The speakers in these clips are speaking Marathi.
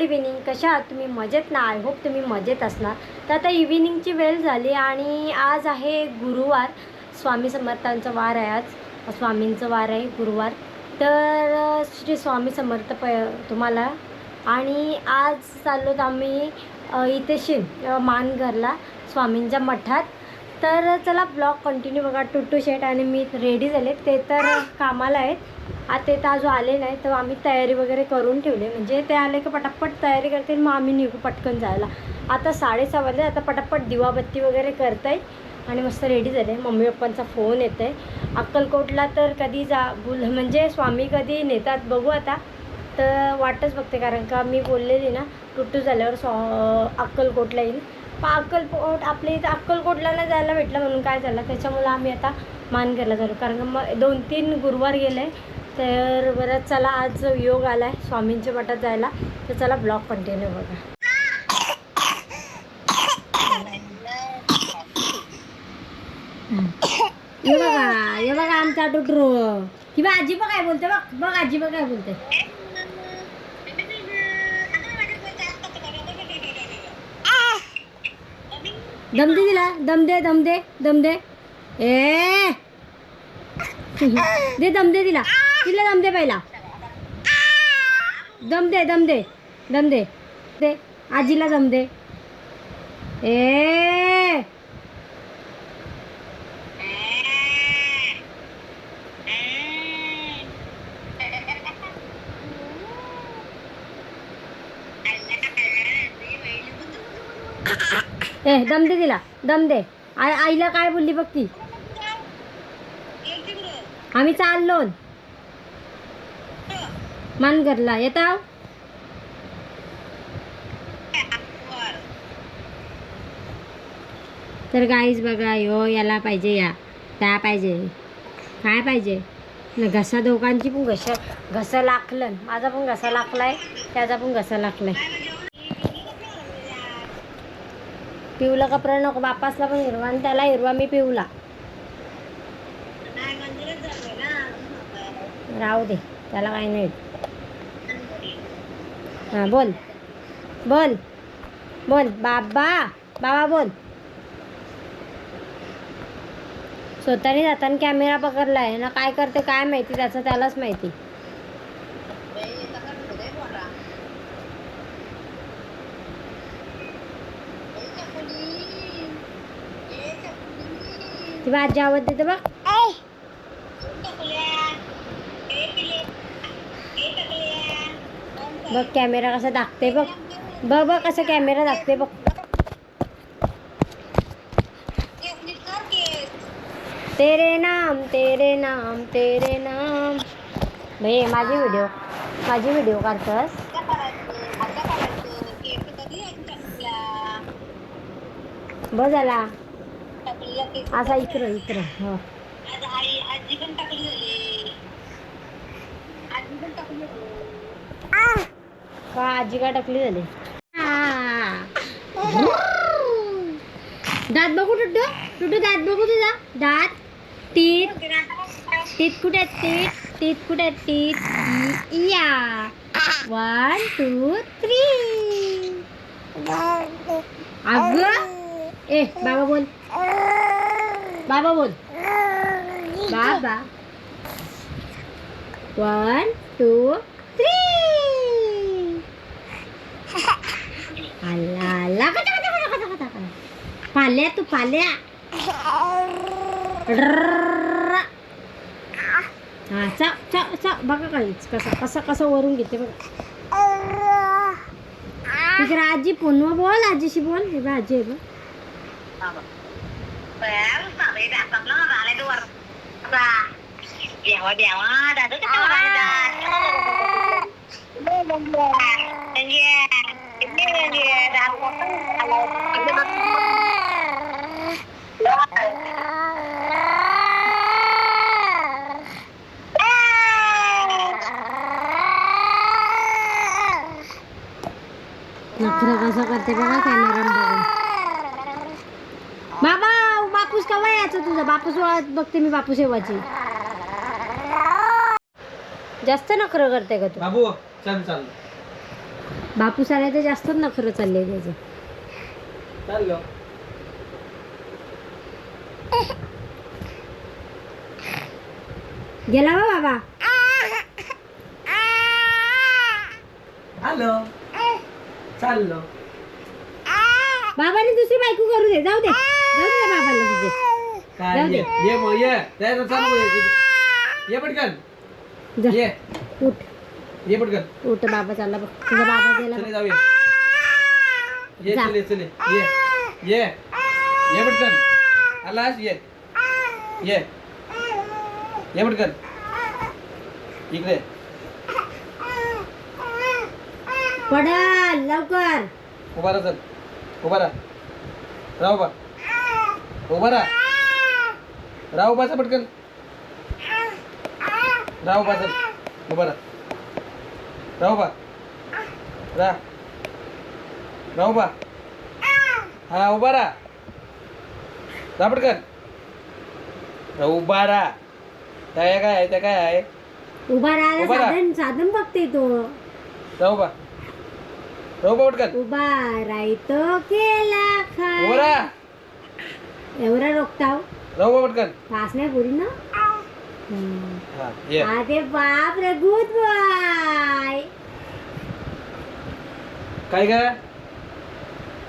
गुड इव्हिनिंग कशा आहात तुम्ही मजेत ना आय होप तुम्ही मजेत असणार. तर आता इव्हिनिंगची वेळ झाली आणि आज आहे गुरुवार. स्वामी समर्थांचा वार आहे आज. स्वामींचं वार आहे गुरुवार. तर श्री स्वामी समर्थ प तुम्हाला. आणि आज चाललो आम्ही इथे शिव मानघरला स्वामींच्या मठात. तर चला ब्लॉग कंटिन्यू बघा. टुट्टू शेट आणि मी रेडी झाले ते तर कामाला आहेत. आता ते तर अजून आले नाही तर आम्ही तयारी वगैरे करून ठेवली. म्हणजे ते आले की पटापट तयारी करतील मग आम्ही निघू पटकन जायला. आता साडेसहा वाजले आता पटापट दिवाबत्ती वगैरे करताय आणि मस्त रेडी झाले. मम्मी पप्पांचा फोन येत आहे अक्कलकोटला तर कधी जा बुल म्हणजे स्वामी कधी नेतात बघू आता. तर वाटच बघते कारण का मी बोललेली ना टुट्टू झाल्यावर स्वा अक्कलकोटला येईल. पण अक्कलकोट आपल्या इथं अक्कलकोटला नाही जायला भेटलं म्हणून काय झालं? त्याच्यामुळं आम्ही आता मानघरला झालो कारण मग दोन तीन गुरुवार गेले. तर बरं चला आज योग आला आहे स्वामींच्या मठात जायला तर चला ब्लॉग कंटिन्यू बघा. ये बघा हे बघा आमचा टुटरू किंवा आजी बघ काय बोलते बघ बघ आजी बघ काय बोलते. दम दे दिला दम दे दम दे दम दे. ए. दे दम दे दिला तिला दम दे पहिला. दम दे दम दे दम दे. दे आजीला दम दे. ए. ए दम दे तिला दम दे. आई आईला काय बोलली बघ ती. आम्ही चाललो मानगरला. येता? तर गाईज बघा यो याला पाहिजे या. त्या पाहिजे. काय पाहिजे? घसा दोघांची पण घसा घसा लाखलं माझा पण घसा लाखलाय त्याचा पण घसा लाखलाय. पिवला कपडा नको बापासला पण हिरवा आणि त्याला हिरवा मी पिवला. राहू दे त्याला काही नाही. हां बोल. बोल. बोल. बाबा. बाबा बोल. स्वतःने जाताना कॅमेरा पकडला आहे ना काय करते काय माहिती? त्याचं त्यालाच माहिती. ती भाजी आवाज देते बघ. बघ कॅमेरा कसा दाखते बघ. बघ बघ कसं कॅमेरा दाखते बघ. तेरे नाम तेरे नाम तेरे नाम. भाई माझी व्हिडिओ माझी व्हिडिओ काढतोस? बघ झाला असा इकडं इकडं. हो. का आजी का टाकली झाली? दात बघू टुटू टुटू दात बघू तुझा. दात. टीत टीत कुठे आहेत टीत टीत कुठे आहेत टीत या. वन टू थ्री अग. ए बाबा बोल. बाबा बोल. बाबा. वन टू थ्री अल्ला अल्ला कटा कटा कटा कटा कटा कटा पाल्या तू पाल्या रर्रर्र. हा चा चा चा बघा काहीच कसं कसं कसं वरून घेते बघ तिकडे आजी फोनवर बोल आजीशी बोल हे बघ आजी आहे बघ नखरं कसं करते बघा कॅमेरा बघून. बाबा बापूस केव्हा यायचं तुझा? बापूस ओळख बघते मी बापूस येवाची. जास्त नखरं करते का तू? बाबू चल चाल. बापू साऱ्याचं जास्तच नखरं चाललंय त्याचं. चाललो. गेला हो बाबा. आलो. चाललो. बाबाने दुसरी बायको करू दे. जाऊ दे. जाऊ दे त्या बाबाला तुझे. काय जाऊ दे. ये ये मग ये. तयार चालू ये. ये पटकन. ये. उठ. ये पटकन. उठ बाबा चालला बघ. तुझा बाबा गेला चले बघ. जाऊया. ये जा. चले चले. ये. ये. ये पटकन. आलास ये. ये. ये पटकन. इकडे. पडल लवकर. उभा राहा चल. उभा राहा. राहा उभा. उभा राहा. राहा उभा चा पटकन. उभा चल. उभा राहा. राहा उभा राहा राहा उभा हा उभा राहा. पटकन राहा उभा राहा. त्या काय आहे त्या काय आहे? उभा राहायला उभा राहा. साधन साधन बघते तो. राहा उभा राहा उभा पटकन उभा राहतो केला खा राहा. एवढा रोखताव राहा उभा पटकन पास नाही बोली ना. हा ये अरे बाप रे गुड बॉय काय काय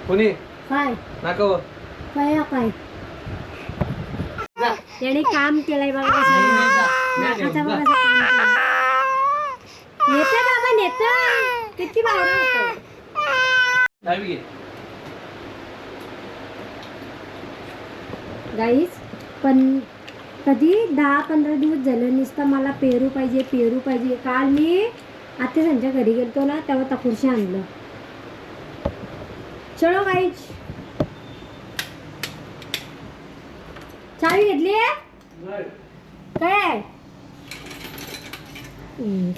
कोणी? काय? नाकावर काय हो काय. त्याने काम केलंय बघा कसं नाही, बघा. कसं काम केलंय. नेतं बाबा नेतं. किती बावरा होतं घे. पण कधी? दहा पंधरा दिवस झालं नुसतं मला पेरू पाहिजे पेरू पाहिजे. काल मी आता त्यांच्या घरी गेलतो ना तेव्हा तकुरशी आणलं. चलो गाईच चावी घेतली? काय?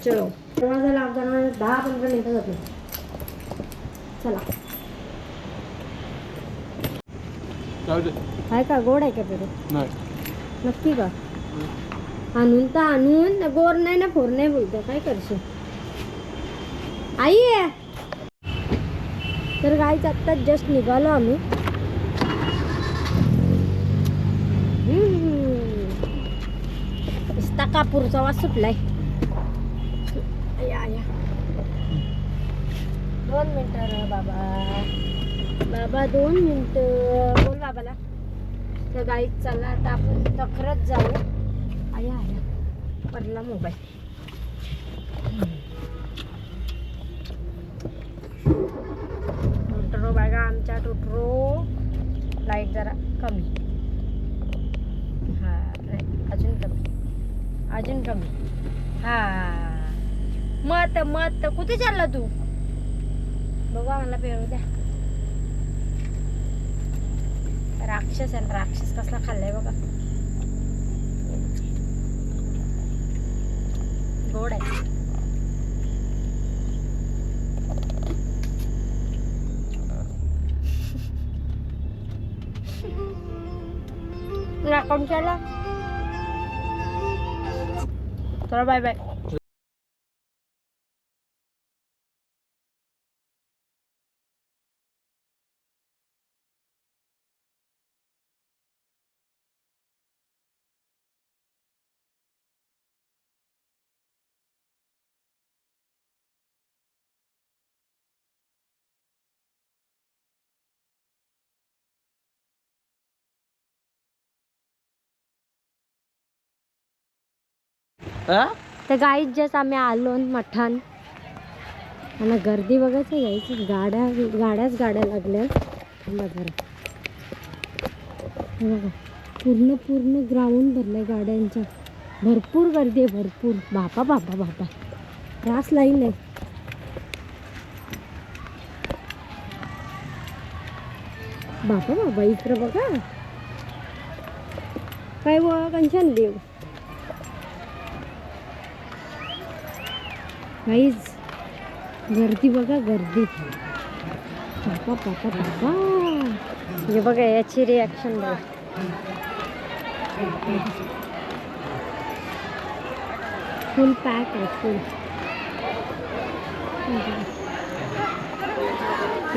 चलो. दरवाजा लावताना दहा पंधरा मिनिटं जातो चला. काय का? गोड आहे का पेरू? नाही. नक्की का आणून तर आणून गोर नाही ना फोर नाही बोलतो. काय करशील? आई तर गायच आत्ताच जस्ट निघालो आम्ही. हम्म. कापूरचा वास सुटलाय. या या. दोन मिनटं बाबा. बाबा दोन मिनिटं. बोल बाबाला. तर गाईत चला आता आपण तखरत जाऊ. आया आया. पडला मोबाईल. टोटरो बघा आमच्या टोटरो. लाइट जरा कमी. हा अजून कमी. अजून कमी. हा. मत मत कुठे चालला तू? बघा मला पेरू द्या. राक्षस आणि राक्षस कसला खाल्लाय बघा. गोड आहे. कोणच्याला चला बाय बाय तर गाईत जस्ट आम्ही आलो मठान. आणि गर्दी बघायचं यायची गाड्या गाड्याच गाड्या लागल्या थांबा जरा. बघा पूर्ण पूर्ण ग्राउंड भरलंय गाड्यांच्या भरपूर गर्दी आहे भरपूर. बापा बापा बापा. त्रास लाईन आहे. बापा बाबा इकडं बघा. काय व कंचन देव गाईज गर्दी बघा गर्दी. पापा पापा पापा हे बघा याची रिॲक्शन बघा. फुल पॅक आहे फुल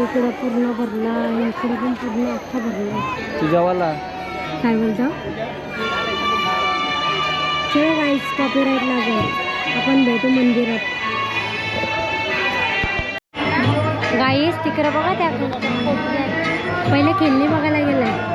इकडं पूर्ण भरला इकडं पण पूर्ण अख्खा भरला. तुझ्यावाला? काय बोलतो? चल गाईज कॉपीराईट लागेल. आपण भेटू मंदिरात. आईस तिकडं बघा त्या पहिले खेळणी बघायला गेलंय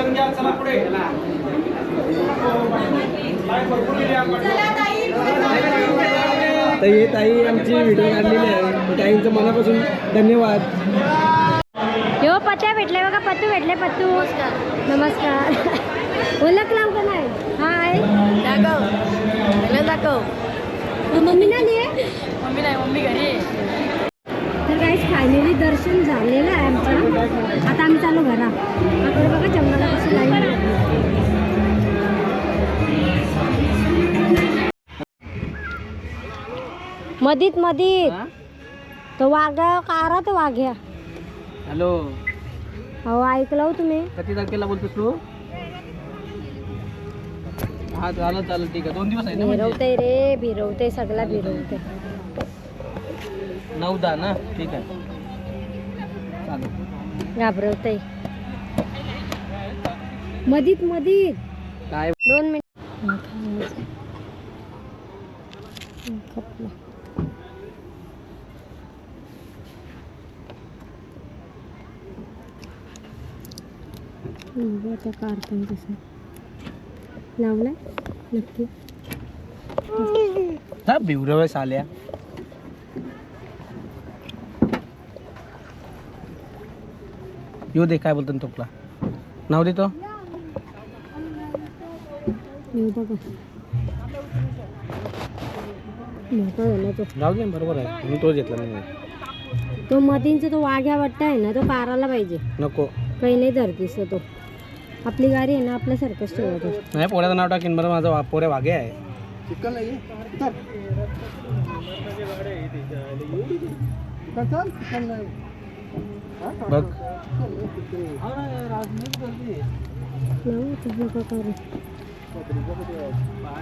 दर्शन घ्या चला पुढे. तर ताई आमची व्हिडिओ काढलेली आहे. ताईंचं मनापासून धन्यवाद. हो पत्या भेटले बघा पत्तू भेटले पत्तू. नमस्कार. ओळखलं का नाही? हाय दाखव. दाखव. मम्मी नाही मम्मी नाही मम्मी घरी फायनली दर्शन झालेलं आहे आमचं. आता आम्ही चालू घरा आता बघा जंगला कसं लाईन मधीत मधीत. तो वाघा कारा तो वाघ्या. हॅलो. हो ऐकलं हो तुम्ही. किती तारखेला बोलतोस तू? हा चालेल चालेल ठीक आहे. दोन दिवस आहे ना म्हणजे? भिरवते रे भिरवते सगळा भिरवते. नऊ दहा ना? ठीक आहे. चालेल घाबरवते मधीत मधीत. काय? दोन मिनिट. खपला. त्या कार पण तसं लावलाय? नक्की. बिवरवेस आल्या. येऊ दे काय बोलतो तुला. नाव देतो. तो दे बरोबर आहे. मी तोच घेतला नाही. तो मधींचा तो वाघ्या वाटत आहे ना तो काराला पाहिजे. नको. काही नाही धरतीस तो. आपली गाडी आहे ना आपल्यासारखंच ठेवतो. नाही पोऱ्याचं नाव टाकीन बरं माझं पोऱ्या वागे आहे. बघ.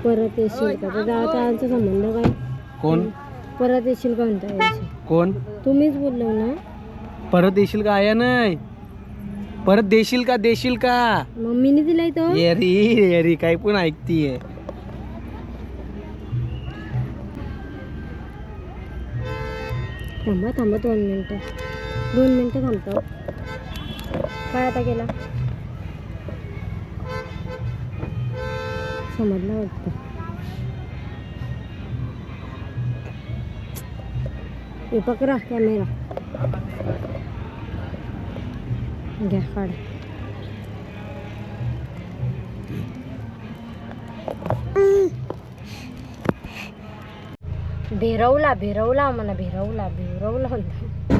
परत येशील का? तर दादाचा संबंध काय? कोण? परत येशील का म्हणता यायची कोण? तुम्हीच बोललो ना? परत येशील का? आया नाही. परत देशील का? देशील का? मम्मीने दिलाय तो? येरी येरी काही पण ऐकतीये. थांबा थांबा दोन मिनटं. दोन मिनटं थांबतो. काय आता गेला. समजलं वाटतं. हे कॅमेरा घ्या काढ. भिरवला भिरवला म्हणा भिरवला भिरवला म्हणतो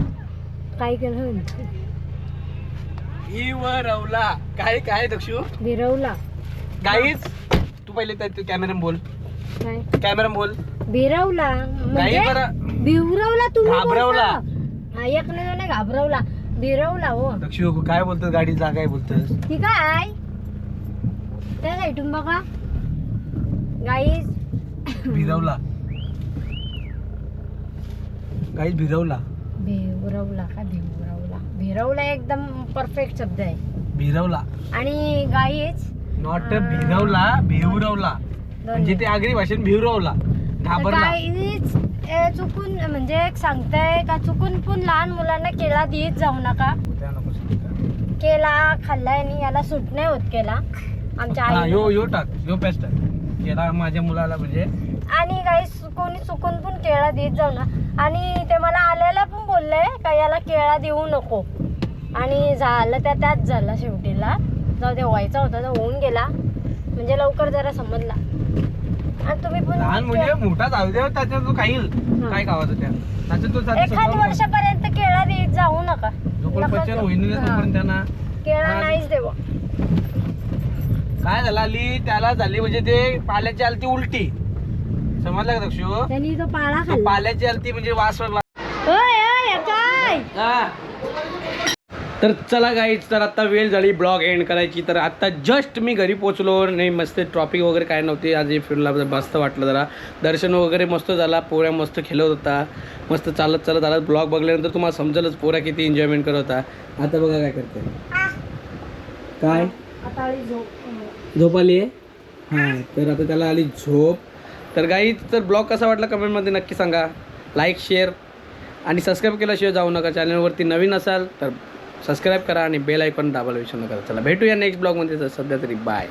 काय केलं म्हणतो रवला. काय काय दक्षू? भिरवला. गाईच तू पहिले त्या कॅमेरा बोल. काय कॅमेरा बोल. भिरवला. म्हणजे बरं. भिवरवला तुम्ही घाबरवला. बोलता. हा एक नाही नाही घाबरवला. भिरवला हो. दक्षू काय बोलतोस? गाडीचा काय बोलतोस. ठीक आहे त्या साईटून बघा. गाईज भिरवला. गाईच भिरवला. भिरवला का भिरवला भिरवला एकदम परफेक्ट शब्द आहे. भिरवला. आणि गाईज नॉट भिरवला भिवरवला. म्हणजे ते आगरी भाषेत भिवरवला घाबरला. चुकून म्हणजे एक सांगताय का चुकून पण लहान मुलांना केळा देत जाऊ नका. केला खाल्लाय आणि याला सूट नाही होत केला. आमच्या हा आई यो यो टाक यो पेस्ट टाक. केला माझ्या मुलाला म्हणजे. आणि काही कोणी चुकून पण केळा देत जाऊ ना. आणि ते मला आल्याला पण याला केळा देऊ नको. आणि झालं त्या त्याच झालं शेवटीला. जाऊ दे व्हायचा होता तर होऊन गेला. म्हणजे लवकर जरा समजला. आणि तुम्ही पण लहान म्हणजे मोठा जाऊ दे त्याच्यात तो खाईल काय खावायचं त्या? त्याच्यात तो एखाद वर्षापर्यंत केळा देत जाऊ नका. जोपर्यंत. होईल. तोपर्यंत त्यांना केळा. नाहीच देवा. काय झालं आली? त्याला झाली म्हणजे ते पाल्याची आलती उलटी. समजलं का दक्षू त्यांनी तो पाळा तो पाल्याची आलती म्हणजे वास वास- ओय, ओय, हे काय हा. तर चला गाईच तर आत्ता वेळ झाली ब्लॉग एंड करायची. तर आत्ता जस्ट मी घरी पोचलो नाही मस्त ट्रॉफिक वगैरे काय नव्हती. आज हे फिरला मस्त वाटलं जरा. दर्शन वगैरे मस्त झाला पोऱ्या मस्त खेळत होता. मस्त चालत चालत आला ब्लॉग बघल्यानंतर तुम्हाला समजलंच पोऱ्या किती एन्जॉयमेंट करत होता. आता बघा काय करते काय? झोप आली आहे? हां तर आता त्याला आली झोप. तर गाई तर ब्लॉग कसा वाटला कमेंटमध्ये नक्की सांगा. लाईक शेअर आणि सबस्क्राईब केल्याशिवाय जाऊ नका. चॅनलवरती नवीन असाल तर सबस्क्राईब करा आणि बेल आयकॉन दाबायला विसरू नका. चला भेटूया नेक्स्ट ब्लॉगमध्ये तर सध्या तरी बाय